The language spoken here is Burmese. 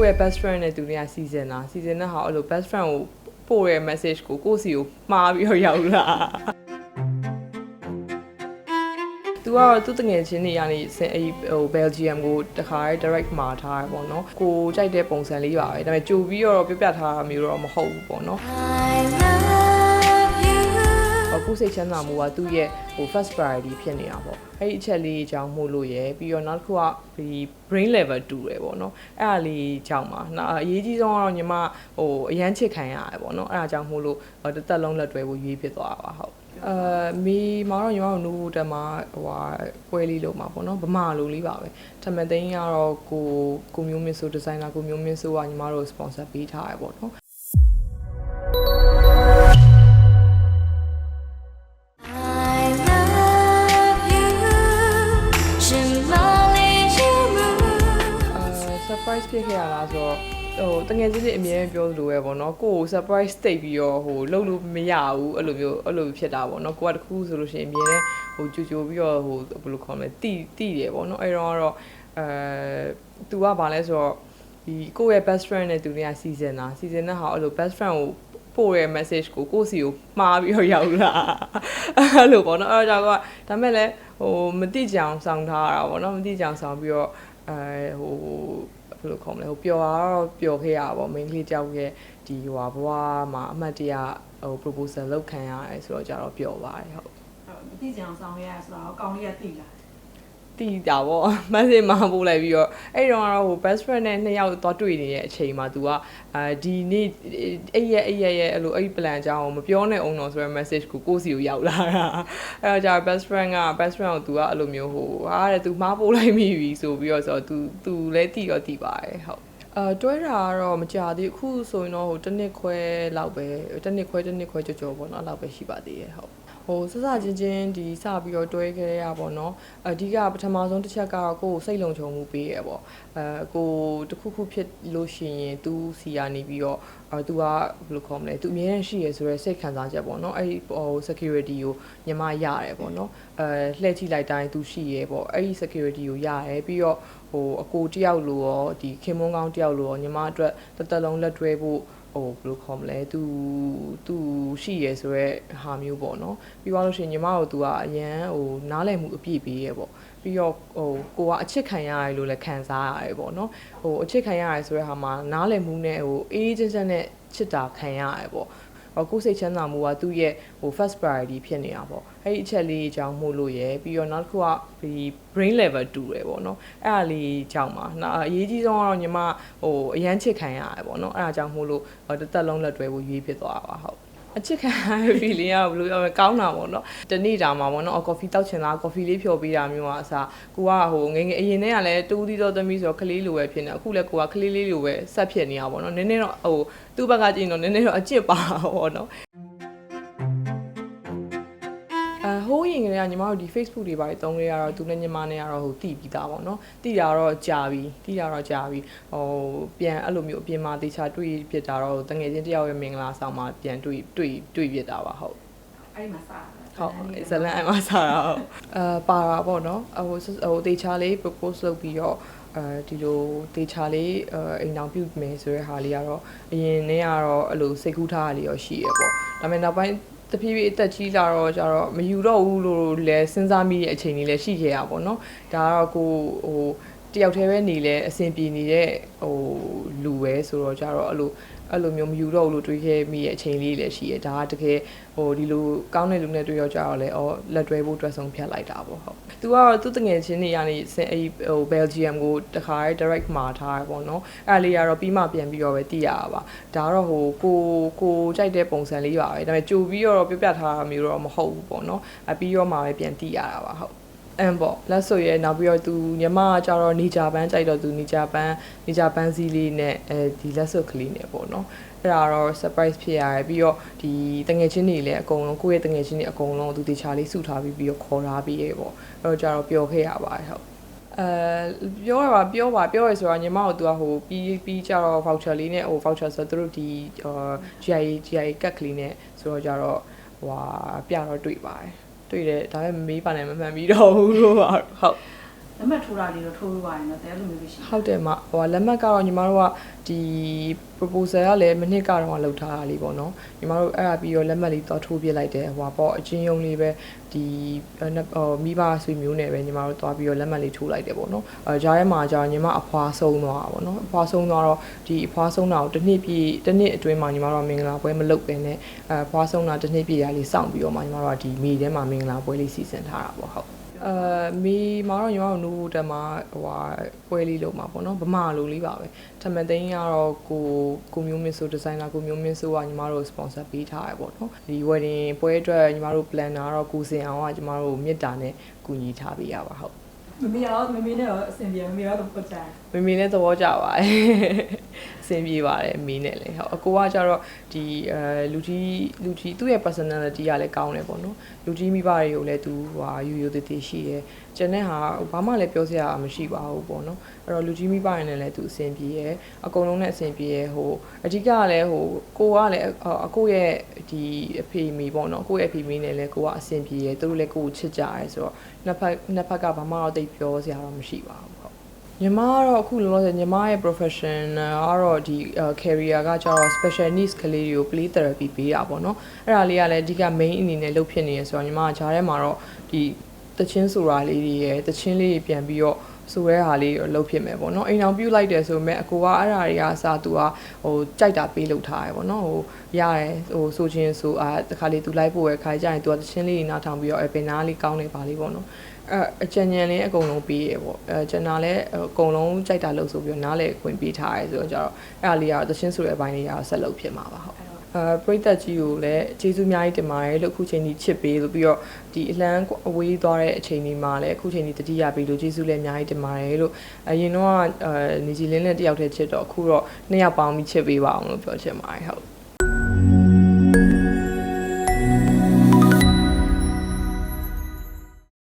ကိုယ့်ရဲ့ best friend နဲ့သူတွေကစီစဉ်တာစီစဉ်တဲ့ဟာအဲ့လို best friend ကိုပို့တဲ့ message ကိုကိုယ့်စီကိုမှားပြီးတော့ရောက်လာသူကတော့သူတငယ်ချင်းတွေကနေစင်အဲ့ဟို Belgium ကိုတခါ direct မှာထားရပေါ့နော်ကိုကြိုက်တဲ့ပုံစံလေးပါပဲဒါပေမဲ့ကြိုပြီးတော့ပြပြထားတာမျိုးတော့မဟုတ်ဘူးပေါ့နော် I love you အခုစိတ်ချမ်းသာမှုကသူ့ရဲ့ဟို first priority ဖြစ်နေတာပေါ့အဲ့ဒီအချက်လေးအကြောင်းမို့လို့ရယ်ပြီးတော့နောက်တစ်ခုကဒီ brain level တူတယ်ပေါ့နော်အဲ့ဒါလေးကြောင့်ပါနောက်အရေးကြီးဆုံးကတော့ညီမဟိုအရန်ချစ်ခံရတယ်ပေါ့နော်အဲ့ဒါကြောင့်မို့လို့ဟိုတစ်သက်လုံးလက်တွဲဖို့ရွေးဖြစ်သွားတာပါဟုတ်အာမီမာတော့ညီမတို့နိုးတက်မှာဟိုဟာပွဲလေးလုံးမှာပေါ့နော်ဗမာလိုလေးပါပဲထမသိန်းကတော့ကိုကိုမျိုးမင်းဆိုဒီဇိုင်နာကိုမျိုးမင်းဆိုကညီမတို့ sponsor ပေးထားရပေါ့နော် surprise ဖြစ်ခဲ့ရလားဆိုတော့ဟိုတငယ်ချင်းတွေအမြဲတမ်းပြောသလိုပဲပေါ့နော်ကိုကို surprise တိတ်ပြီးတော့ဟိုလှုပ်လို့မရဘူးအဲ့လိုမျိုးအဲ့လိုဖြစ်တာပေါ့နော်ကိုကတခုဆိုလို့ရှိရင်အမြဲတမ်းဟိုကြိုကြိုပြီးတော့ဟိုဘယ်လိုခေါ်မလဲတိတိတယ်ပေါ့နော်အဲ့တော့ကတော့အဲသူကဘာလဲဆိုတော့ဒီကိုယ့်ရဲ့ best friend နဲ့သူတွေကစီစဉ်တာစီစဉ်တဲ့ဟာအဲ့လို best friend ကိုပို့တဲ့ message ကိုကိုယ့်စီကိုမှားပြီးတော့ရောက်လာအဲ့လိုပေါ့နော်အဲ့တော့ကဒါမဲ့လည်းဟိုမတိကြအောင်စောင်းထားရတာပေါ့နော်မတိကြအောင်စောင်းပြီးတော့အဲဟို ဘယ်လိုခေါ်မလဲဟိုပျော်တာတော့ပျော်ခဲ့ရတာပေါ့ main ကလေးတယောက်ရဲ့ဒီဟိုဟာဘဝမှာအမှတ်တရဟို proposal လုပ်ခံရတယ်ဆိုတော့ကြတော့ပျော်ပါတယ်ဟုတ်မသိကြအောင်ဆောင်ရရဆိုတော့ကောင်းလေးကတိလာ တီးတာပေါ့ message မှာပို့လိုက်ပြီးတော့အဲ့တော့ကတော့ဟို best friend နဲ့နှစ်ယောက်သွားတွေ့နေတဲ့အချိန်မှာ तू ကအာဒီနေ့အဲ့ရဲ့အဲ့ရဲ့ရဲ့အဲ့လိုအဲ့ plan အကြောင်းကိုမပြောနဲ့အောင်တော့ဆိုရယ် message ကိုကိုယ့်စီကိုရောက်လာတာအဲ့တော့ကြာ best friend က best friend ကို तू ကအဲ့လိုမျိုးဟိုဟာတဲ့ तू မှားပို့လိုက်မိပြီဆိုပြီးတော့ဆိုတော့ तू तू လည်းတီးတော့တီးပါတယ်ဟုတ်အာတွဲတာကတော့မကြသေးဘူးအခုဆိုရင်တော့ဟိုတစ်နှစ်ခွဲလောက်ပဲတစ်နှစ်ခွဲတစ်နှစ်ခွဲကြော်ကြော်ပေါ့နော်အဲ့လောက်ပဲရှိပါသေးရဲ့ဟုတ် ဟိုစစချင်းချင်းဒီစပြီးတော့တွဲခဲ့ရပါတော့အဓိကပထမဆုံးတစ်ချက်ကတော့ကိုယ်စိတ်လုံခြုံမှုပေးရပေါ့အဲကိုတခုခုဖြစ်လို့ရှိရင်သူစီကနေပြီးတော့အဲသူကဘယ်လိုခေါ်မလဲသူအမြဲတမ်းရှိရဆိုရဲစိတ်ခံစားချက်ပေါ့နော်အဲ့ဒီဟို security ကိုညီမရတယ်ပေါ့နော်အဲလှည့်ကြည့်လိုက်တိုင်းသူရှိရပေါ့အဲ့ဒီ security ကိုရတယ်ပြီးတော့ဟိုအကိုတယောက်လိုရောဒီခင်မွန်းကောင်းတယောက်လိုရောညီမအတွက်တစ်သက်လုံးလက်တွဲဖို့ ဟိုဘယ်လိုခေါ်မလဲသူသူရှိရယ်ဆိုရဲဟာမျိုးပေါ့နော်ပြီးသွားလို့ရှိရင်ညီမတို့သူကအရန်ဟိုနားလည်မှုအပြည့်ပေးရယ်ပေါ့ပြီးတော့ဟိုကိုကအချစ်ခံရရလို့လည်းခံစားရတယ်ပေါ့နော်ဟိုအချစ်ခံရရဆိုရဲဟာမှာနားလည်မှုနဲ့ဟိုအေးအေးချမ်းချမ်းနဲ့ချစ်တာခံရရပေါ့ ကိုယ်စိတ်ချမ်းသာမှုကသူ့ရဲ့ဟို first priority ဖြစ်နေတာပေါ့အဲ့ဒီအချက်လေးအကြောင်းမို့လို့ရယ်ပြီးတော့နောက်တစ်ခုကဒီ brain level တူတယ်ပေါ့နော်အဲ့ဒါလေးကြောင့်ပါနောက်အရေးကြီးဆုံးကတော့ညီမဟိုအရန်ချစ်ခံရတယ်ပေါ့နော်အဲ့ဒါကြောင့်မို့လို့ဟိုတစ်သက်လုံးလက်တွဲဖို့ရွေးဖြစ်သွားတာပါဟုတ် အချစ်ခံရတဲ့ feeling ကဘယ်လိုပြောမလဲကောင်းတာပေါ့နော်တနေ့တာမှာပေါ့နော်အော် coffee တောက်ချင်လား coffee လေးဖြော်ပေးတာမျိုးอ่ะအစားကိုကဟိုငယ်ငယ်အရင်တည်းကလည်းတူးသီးတော့သမီးဆိုတော့ကလေးလိုပဲဖြစ်နေအခုလည်းကိုကကလေးလေးလိုပဲဆက်ဖြစ်နေတာပေါ့နော်နည်းနည်းတော့ဟိုသူ့ဘက်ကကြည့်ရင်တော့နည်းနည်းတော့အကျစ်ပါပေါ့နော် ဟိုးရင်ကလေးကညီမတို့ဒီ Facebook တွေပါတယ်တုံးလေးကတော့သူနဲ့ညီမနဲ့ကတော့ဟိုတီးပြီးသားပေါ့နော်တီးတာတော့ကြာပြီတီးတာတော့ကြာပြီဟိုပြန်အဲ့လိုမျိုးအပြင်မှာတေချာတွေ့ဖြစ်တာတော့တငယ်ချင်းတယောက်ရဲ့မင်္ဂလာဆောင်မှာပြန်တွေ့တွေ့တွေ့ဖြစ်တာပါဟုတ်အဲ့ဒီမှာစတာဟုတ်ဇလန်အမဆာတာဟုတ်အဲပါတာပေါ့နော်ဟိုဟိုတေချာလေး propose လုပ်ပြီးတော့အဲဒီလိုတေချာလေးအိမ်အောင်ပြုတ်မယ်ဆိုတဲ့ဟာလေးကတော့အရင်နဲ့ကတော့အဲ့လိုစိတ်ကူးထားတာလေးရောရှိရပေါ့ဒါပေမဲ့နောက်ပိုင်း တဖြည်းဖြည်းအသက်ကြီးလာတော့ကျတော့မယူတော့ဘူးလို့လည်းစဉ်းစားမိတဲ့အချိန်လေးလည်းရှိခဲ့ရပါတော့။ဒါကတော့ကိုဟို တယောက်တည်းပဲနေလဲအဆင်ပြေနေတဲ့ဟိုလူပဲဆိုတော့ကျတော့အဲ့လိုအဲ့လိုမျိုးမယူတော့ဘူးလို့တွေးခဲ့မိရဲ့အချိန်လေးလည်းရှိရဒါကတကယ်ဟိုဒီလိုကောင်းတဲ့လူနဲ့တွေ့ရောက်ကြတော့လဲအော်လက်တွဲဖို့အတွက်ဆုံးဖြတ်လိုက်တာပေါ့ဟုတ်သူကတော့သူ့တငယ်ချင်းတွေကနေစင်အဲ့ဟို Belgium ကိုတခါ direct မှာထားရပေါ့နော်အဲ့လေးကတော့ပြီးမှပြန်ပြီးတော့ပဲတည်ရတာပါဒါကတော့ဟိုကိုကိုကြိုက်တဲ့ပုံစံလေးပါပဲဒါပေမဲ့ကြိုပြီးတော့ပြပြထားတာမျိုးတော့မဟုတ်ဘူးပေါ့နော်အပြီးတော့မှပဲပြန်တည်ရတာပါဟုတ် အမ်ပေါ့လက်ဆိုရဲနောက်ပြီးတော့သူညီမကကြတော့နေကြပန်းကြိုက်တော့သူနေကြပန်းနေကြပန်းစီးလေးနဲ့အဲဒီလက်စွပ်ကလေးနဲ့ပေါ့နော်အဲ့ဒါတော့ surprise ဖြစ်ရတယ်ပြီးတော့ဒီတငယ်ချင်းတွေလည်းအကုန်လုံးကိုယ့်ရဲ့တငယ်ချင်းတွေအကုန်လုံးသူတေချာလေးစုထားပြီးပြီးတော့ခေါ်ထားပြီးရေပေါ့အဲ့တော့ကြတော့ပျော်ခဲ့ရပါတယ်ဟုတ်အဲပြောရပါပြောပါပြောရဆိုတော့ညီမတို့သူကဟိုပြီးပြီးကြတော့ voucher လေးနဲ့ဟို voucher ဆိုတော့သူတို့ဒီ GI GI ကတ်ကလေးနဲ့ဆိုတော့ကြတော့ဟိုဟာပြတော့တွေ့ပါတယ် တွေ့တယ်ဒါပေမဲ့မေးပါနိုင်မမှန်ပြီးတော့ဘူးလို့ပါဟုတ် လက်မှတ်ထိုးတာတွေတော့ထိုးပြီးပါရင်တော့တဲလိုမျိုးလေးရှိတယ်ဟုတ်တယ်မဟိုလက်မှတ်ကတော့ညီမတို့ကဒီ proposal ကလည်းမနစ်ကတော့လောက်ထားတာလေးပေါ့နော်ညီမတို့အဲ့ဒါပြီးတော့လက်မှတ်လေးတော့ထိုးပြလိုက်တယ်ဟိုပေါ့အချင်းယုံလေးပဲဒီဟိုမိဘဆွေမျိုးနဲ့ပဲညီမတို့သွားပြီးတော့လက်မှတ်လေးထိုးလိုက်တယ်ပေါ့နော်အဲဂျားထဲမှာကြာညီမအဖွာဆုံးသွားတာပေါ့နော်အဖွာဆုံးသွားတော့ဒီအဖွာဆုံးတာကိုတစ်နှစ်ပြည့်တစ်နှစ်အတွင်းမှာညီမတို့ကမင်္ဂလာပွဲမလုပ်ပဲနဲ့အဲဖွာဆုံးတာတစ်နှစ်ပြည့်ရလေးစောင့်ပြီးတော့မှညီမတို့ကဒီမေထဲမှာမင်္ဂလာပွဲလေးစီစဉ်ထားတာပေါ့ဟုတ် အဲမီမာတော့ညီမတို့နိုးတက်မှာဟိုဟာပွဲလေးလုပ်မှာပေါ့နော်ဗမာလိုလေးပါပဲထမန်သိန်းကတော့ကိုကိုမျိုးမင်းဆိုဒီဇိုင်နာကိုမျိုးမင်းဆိုကညီမတို့ sponsor ပေးထားရပေါ့နော်ဒီ wedding ပွဲအတွက်ညီမတို့ planner တော့ကိုစင်အောင်ကညီမတို့မြစ်တာနဲ့ကူညီထားပေးရပါဟုတ်မမေရောမမေနဲ့ရောအဆင်ပြေမမေရောတော့ပတ်ကြတယ်မမေနဲ့သဘောကျပါတယ် အဆင်ပြေပါတယ်အမေနဲ့လည်းဟုတ်အကိုကကြတော့ဒီအဲလူကြီးလူကြီးသူ့ရဲ့ personality ကလည်းကောင်းတယ်ပေါ့နော်လူကြီးမိဘတွေကိုလည်းသူဟဟာယူယူတည်တည်ရှိတယ်ကျန်တဲ့ဟာဘာမှလည်းပြောစရာမရှိပါဘူးပေါ့နော်အဲ့တော့လူကြီးမိဘတွေနဲ့လည်းသူအဆင်ပြေရယ်အကုန်လုံးနဲ့အဆင်ပြေရယ်ဟိုအဓိကကလည်းဟိုကိုကလည်းအကိုရဲ့ဒီအဖေမိပေါ့နော်ကိုရဲ့အဖေမိနဲ့လည်းကိုကအဆင်ပြေရယ်သူတို့လည်းကိုကိုချစ်ကြရယ်ဆိုတော့နှစ်ဖက်နှစ်ဖက်ကဘာမှတော့တိတ်ပြောစရာတော့မရှိပါဘူးဟုတ် ညီမကတော့အခုလောလောဆယ်ညီမရဲ့ profession ကတော့ဒီ career ကကျတော့ special needs ကလေးတွေကို play therapy ပေးတာပေါ့နော်အဲ့ဒါလေးကလည်းအဓိက main အနေနဲ့လုပ်ဖြစ်နေရဆိုတော့ညီမကဂျားထဲမှာတော့ဒီတချင်းဆိုတာလေးတွေရယ်တချင်းလေးတွေပြန်ပြီးတော့ဆိုရဲဟာလေးလုပ်ဖြစ်မယ်ပေါ့နော်အိမ်အောင်ပြုတ်လိုက်တယ်ဆိုပေမဲ့အကိုကအဲ့ဒါတွေကအစားသူကဟိုကြိုက်တာပေးလုပ်ထားရယ်ပေါ့နော်ဟိုရတယ်ဟိုဆိုချင်းဆိုအာတခါလေးသူလိုက်ပို့ရခါကြရင်သူကတချင်းလေးတွေနားထောင်ပြီးတော့အဲပင်နာလေးကောင်းနေပါလေးပေါ့နော် အဲအကြံဉာဏ်လေးအကုန်လုံးပေးရပေါ့အဲကျွန်တော်လည်းအကုန်လုံးကြိုက်တာလို့ဆိုပြီးတော့နားလေခွင့်ပေးထားရဲဆိုတော့ကျတော့အဲ့ဒါလေးကတော့သချင်းဆိုတဲ့အပိုင်းလေးကတော့ဆက်လုပ်ဖြစ်မှာပါဟုတ်အဲပရိသတ်ကြီးကိုလည်းကျေးဇူးအများကြီးတင်ပါတယ်လို့အခုချိန်ကြီးချစ်ပေးလို့ပြီးတော့ဒီအလန်းအဝေးသွားတဲ့အချိန်လေးမှာလည်းအခုချိန်ကြီးတတိယပေးလို့ကျေးဇူးလည်းအများကြီးတင်ပါတယ်လို့အရင်တော့အဲနေကြီးလင်းနဲ့တယောက်တည်းချစ်တော့အခုတော့နှစ်ယောက်ပေါင်းပြီးချစ်ပေးပါအောင်လို့ပြောချင်ပါတယ်ဟုတ်